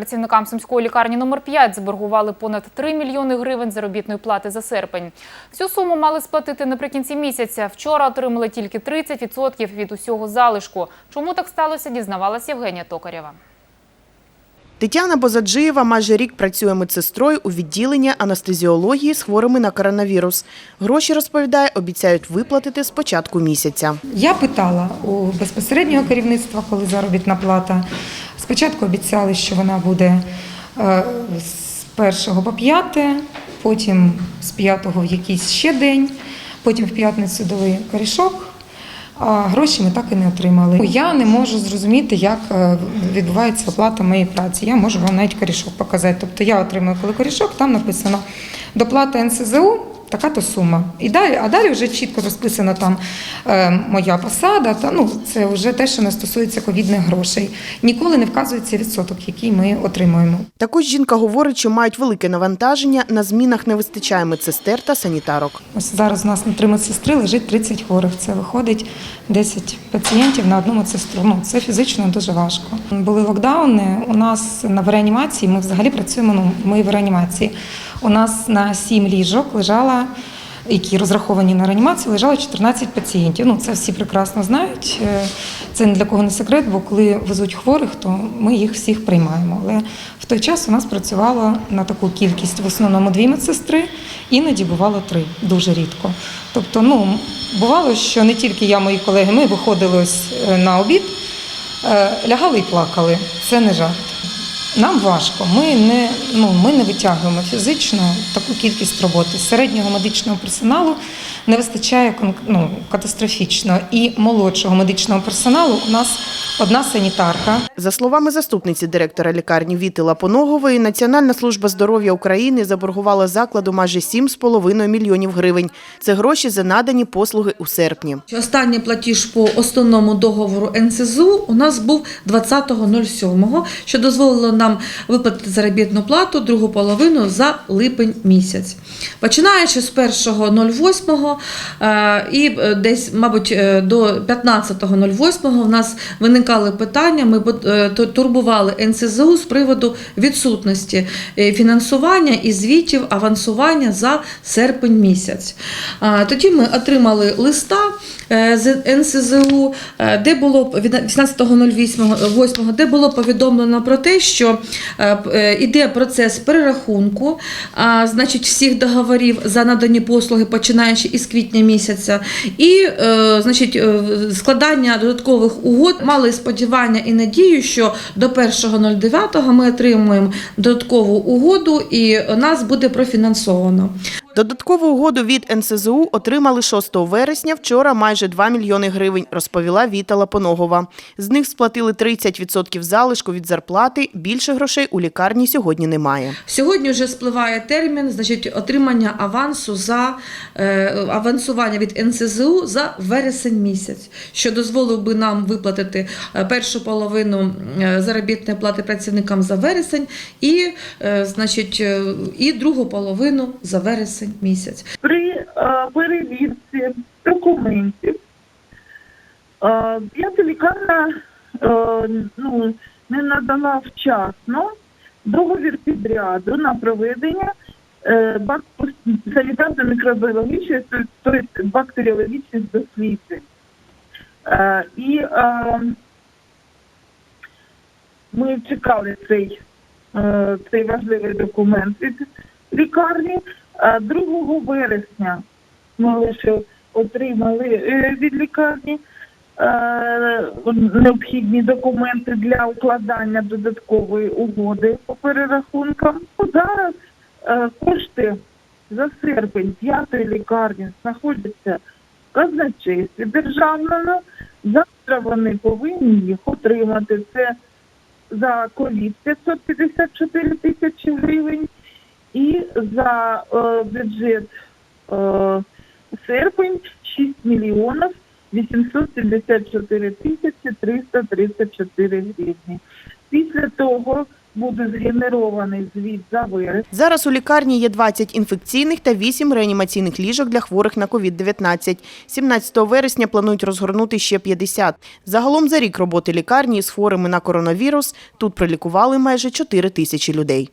Працівникам сумської лікарні номер 5 заборгували понад 3 мільйони гривень заробітної плати за серпень. Всю суму мали сплатити наприкінці місяця. Вчора отримали тільки 30% від усього залишку. Чому так сталося, дізнавалась Євгенія Токарєва. Тетяна Бозаджиєва майже рік працює медсестрою у відділенні анестезіології з хворими на коронавірус. Гроші, розповідає, обіцяють виплатити з початку місяця. Я питала у безпосереднього керівництва, коли заробітна плата. Спочатку обіцяли, що вона буде е, з 1 по 5, потім з 5 в якийсь ще день, потім в п'ятницю дали корішок. А гроші ми так і не отримали. Я не можу зрозуміти, як е, відбувається оплата моєї праці. Я можу вам навіть корішок показати. Тобто я отримую коли корішок, там написано доплата НСЗУ. Така то сума. І далі, а далі вже чітко розписана там е, моя посада. Та ну це вже те, що не стосується ковідних грошей. Ніколи не вказується відсоток, який ми отримуємо. Також жінка говорить, що мають велике навантаження, на змінах не вистачає медсестер та санітарок. Ось зараз у нас на три медсестри лежить 30 хворих. Це виходить 10 пацієнтів на одну медсестру. Ну це фізично дуже важко. Були локдауни. У нас на реанімації. Ми взагалі працюємо. Ну ми в реанімації. У нас на 7 ліжок лежала. Які розраховані на реанімацію, лежало 14 пацієнтів. Ну це всі прекрасно знають. Е, Це не для кого не секрет, бо коли везуть хворих, то ми їх всіх приймаємо. Але в той час у нас працювало на таку кількість в основному дві медсестри, іноді бувало три, дуже рідко. Тобто, ну бувало, що не тільки я, мої колеги, ми виходили ось е, на обід, е, лягали і плакали. Це не жарт. Нам важко. Ми не, ну, ми не витягуємо фізично таку кількість роботи. Середнього медичного персоналу не вистачає ну, катастрофічно. І молодшого медичного персоналу у нас одна санітарка. За словами заступниці директора лікарні Віти Лапоногової, Національна служба здоров'я України заборгувала закладу майже 7,5 мільйонів гривень. Це гроші за надані послуги у серпні. Останній платіж по основному договору НСЗУ у нас був 20.07, що дозволило нам виплатити заробітну плату другу половину за липень місяць. Починаючи з 1.08 е, і е, десь, мабуть, е, до 15.08 у нас виникали питання, ми турбували НСЗУ з приводу відсутності фінансування і звітів авансування за серпень місяць. Тоді ми отримали листа з НСЗУ, е, де було від 18.08, де було повідомлено про те, що е, е, іде процес перерахунку, значить, всіх договорів за надані послуги, починаючи із квітня місяця, і е, значить, е, складання додаткових угод мали сподівання і надію, що до 1.09 ми отримуємо додаткову угоду і нас буде профінансовано. Додаткову угоду від НСЗУ отримали 6 вересня, вчора майже 2 мільйони гривень, розповіла Віта Лапоногова. З них сплатили 30% залишку від зарплати, більше грошей у лікарні сьогодні немає. Сьогодні вже спливає термін, значить, отримання авансу за е, авансування від НСЗУ за вересень місяць, що дозволив би нам виплатити е, першу половину е, заробітної плати працівникам за вересень і, е, значить, е, і другу половину за вересень місяць. при е, перевірці документів е, п'ята лікарня е, ну, не надала вчасно договір підряду на проведення санітарно-мікробіологічних, тобто бактеріологічних досліджень. Е, і ми чекали цей, цей важливий документ від лікарні. Е, 2 вересня ми лише отримали е, від лікарні е, необхідні документи для укладання додаткової угоди по перерахункам. Зараз е, кошти за серпень п'ятої лікарні знаходяться в казначействі державному. Завтра вони повинні їх отримати. Це за ковід 554 тисячі гривень і за е, бюджет е, серпень 6 мільйонів 874 тисячі 334 гривні. Після того, буде згенерований звіт за вересень. Зараз у лікарні є 20 інфекційних та 8 реанімаційних ліжок для хворих на COVID-19. 17 вересня планують розгорнути ще 50. Загалом за рік роботи лікарні з хворими на коронавірус тут прилікували майже 4 тисячі людей.